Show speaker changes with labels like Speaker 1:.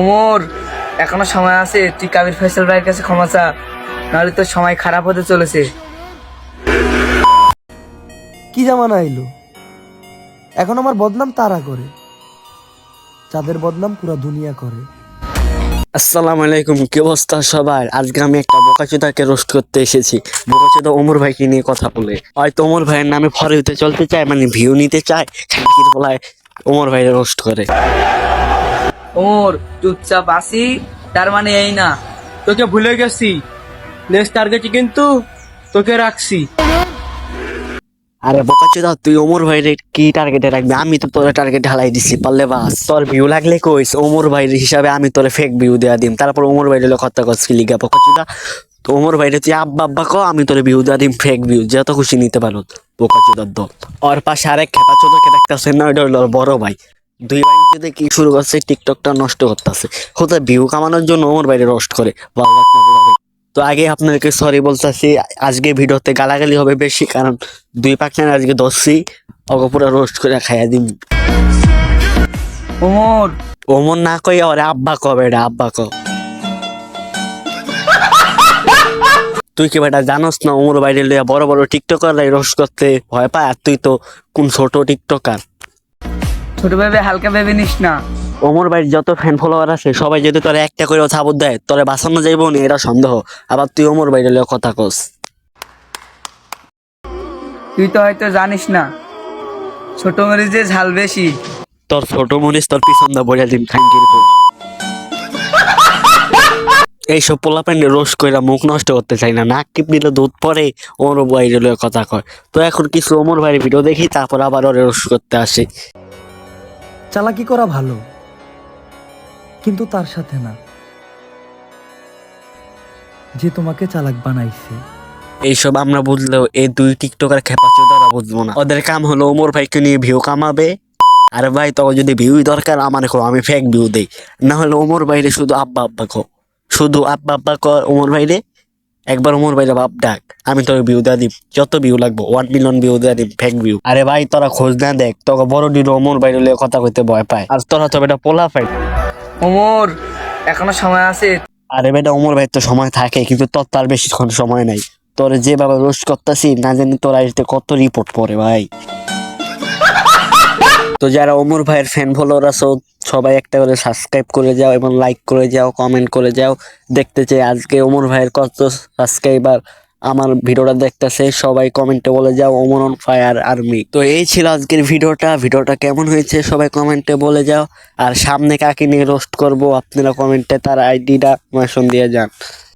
Speaker 1: ওমর এখনও সময় আছে তুই কাবির ফয়সাল ভাইয়ের কাছে ক্ষমা চা নাহলে তোর সময় খারাপ হতে চলেছে।
Speaker 2: কি জামানা এলো? এখন আমার বদনাম তারা করে। যাদের বদনাম পুরা দুনিয়া করে।
Speaker 3: আসসালামু আলাইকুম কি অবস্থা সবার? আজকে আমি একটা বোকাচোদাকে রোস্ট করতে এসেছি। বোকাচোদা ওমর ভাইকে নিয়ে কথা বলে। হয়তো ওমর ভাইয়ের নামে ফরিতে চলতে চায় মানে ভিউ নিতে চায় খানকির বলায় ওমর ভাইয়ের রোস্ট করে।
Speaker 1: ওমর চুপচাপ আসি তার মানে এই না।
Speaker 4: তোকে ভুলে গেছি। নেক্সট টার্গেটে কিন্তু তোকে রাখছি।
Speaker 3: আরে বোকাচোদা তুই ওমর ভাইয়ের কি টার্গেটে রাখবি? আমি তো তোর টার্গেট হালাই দিছি পারলে বাস। তোর ভিউ লাগলে কইস ওমর ভাইয়ের হিসাবে আমি তোরে ফেক ভিউ দেয়া দিম। তারপর ওমর ভাইয়ের হলো কথা কস লিগা বোকাচোদা তো ওমর ভাইরে তুই আব্বা আব্বা কো আমি তোরে ভিউ দেয়া দিম ফেক ভিউ যত খুশি নিতে পারো বোকাচোদার দল। ওর পাশে আরেক খেপা চোদকে দেখতেছে না ওইটা হলো ওর বড় ভাই। দুই যদি কি শুরু করছে টিকটকটা নষ্ট করতেছে। হতে ভিউ কামানোর জন্য ওমর বাইরে রোস্ট করে। তো আগে আপনাদেরকে সরি বলতেছি আজকে ভিডিওতে গালাগালি হবে বেশি কারণ দুই পাকনার আজকে দশছি ওকে পুরো রোস্ট করে খাইয়া দিন
Speaker 1: ওমর!
Speaker 3: ওমন না কই ওরে আব্বা কবে এটা আব্বা ক তুই কি বেটা জানোস না ওমর বাইরে লইয়া বড় বড় টিকটকার রোস্ট করতে ভয় পায়? আর তুই তো কোন ছোট টিকটকার?
Speaker 1: ছোট ভেবে হালকা ভেবে নিস না।
Speaker 3: ওমর ভাইয়ের যত ফ্যান ফলোয়ার আছে সবাই যদি তোরে একটা করে সাবুত দেয় তোরে বাঁচানো যাইব না এটা সন্দেহ। আবার তুই ওমর ভাইয়ের লইয়া কথা কস।
Speaker 1: তুই তো হয়তো জানিস না ছোট মরিচে ঝাল বেশি।
Speaker 3: তোর ছোট মনিস তোর পিছন দা বইয়া দিন এইসব পোলা প্যান্ডে রোজ কইরা মুখ নষ্ট করতে চাই না নাক টিপ দিলে দুধ পরে ওমর বাইরে লইয়া কথা কয়। তো এখন কিছু ওমর ভাইয়ের ভিডিও দেখি তারপর আবার ওরে রোজ করতে আসে।
Speaker 2: চালাকি করা ভালো, কিন্তু তার সাথে না। যে তোমাকে চালাক বানাইছে।
Speaker 3: এইসব আমরা বুঝলেও এই দুই টিকটকার খেপা চোদারা বুঝব না। ওদের কাম হলো ওমর ভাইকে নিয়ে ভিউ কামাবে। আর ভাই তো যদি ভিউ দরকার, আমার কো, আমি ফেক ভিউ দেই। না হলে ওমর ভাইরে শুধু আব্বা আব্বা কো। শুধু আব্বা আব্বা ক, ওমর ভাইরে। একবার ওমর ভাইরে বাপ ডাক আমি তোকে ভিউ দেওয়া দিব যত ভিউ লাগবো ওয়ান মিলিয়ন ভিউ দেওয়া দিব ফেক ভিউ আরে ভাই তোরা খোঁজ না দেখ তোকে বড় ডির ওমর ভাইরে লিয়ে কথা কইতে ভয় পায়। আর তোরা তো বেটা পোলা পাই
Speaker 1: ওমর এখনও সময় আছে?
Speaker 3: আরে বেটা ওমর ভাই তো সময় থাকে কিন্তু তোর তার বেশিক্ষণ সময় নাই। তোর যেভাবে রোস্ট করতেছি না জানি তোর আইতে কত রিপোর্ট পড়ে ভাই। তো যারা ওমর ভাইয়ের ফ্যান ফলোয়ার আছো সবাই একটা করে সাবস্ক্রাইব করে যাও এবং লাইক করে যাও কমেন্ট করে যাও। দেখতে চাই আজকে ওমর ভাইয়ের কত সাবস্ক্রাইবার আমার ভিডিওটা দেখতেছে, সবাই কমেন্টে বলে যাও, ওমর অন ফায়ার আর্মি তো এই ছিল আজকের ভিডিওটা। ভিডিওটা কেমন হয়েছে সবাই কমেন্টে বলে যাও। আর সামনে কাকে নিয়ে রোস্ট করব, আপনারা কমেন্টে তার আইডিটা মেনশন দিয়ে যান।